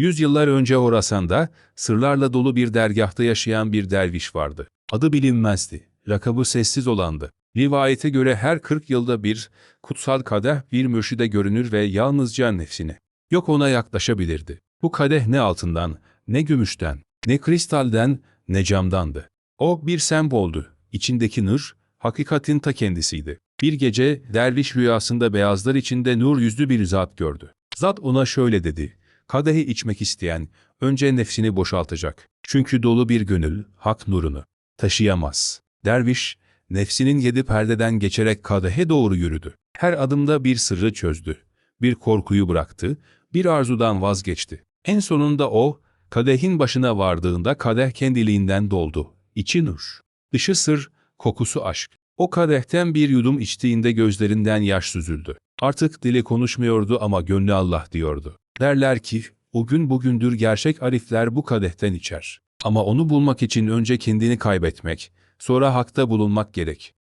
Yüzyıllar önce Horasan'da sırlarla dolu bir dergahta yaşayan bir derviş vardı. Adı bilinmezdi. Rakabı sessiz olandı. Rivayete göre her 40 yılda bir kutsal kadeh bir mürşide görünür ve yalnızca nefsine yok ona yaklaşabilirdi. Bu kadeh ne altından, ne gümüşten, ne kristalden, ne camdandı. O bir semboldü. İçindeki nur, hakikatin ta kendisiydi. Bir gece derviş rüyasında beyazlar içinde nur yüzlü bir zat gördü. Zat ona şöyle dedi. Kadehi içmek isteyen önce nefsini boşaltacak. Çünkü dolu bir gönül hak nurunu taşıyamaz. Derviş nefsinin yedi perdeden geçerek kadehe doğru yürüdü. Her adımda bir sırrı çözdü. Bir korkuyu bıraktı, bir arzudan vazgeçti. En sonunda o, kadehin başına vardığında kadeh kendiliğinden doldu. İçi nur. Dışı sır, kokusu aşk. O kadehten bir yudum içtiğinde gözlerinden yaş süzüldü. Artık dili konuşmuyordu ama gönlü Allah diyordu. Derler ki, o gün bugündür gerçek arifler bu kadehten içer. Ama onu bulmak için önce kendini kaybetmek, sonra hakta bulunmak gerek.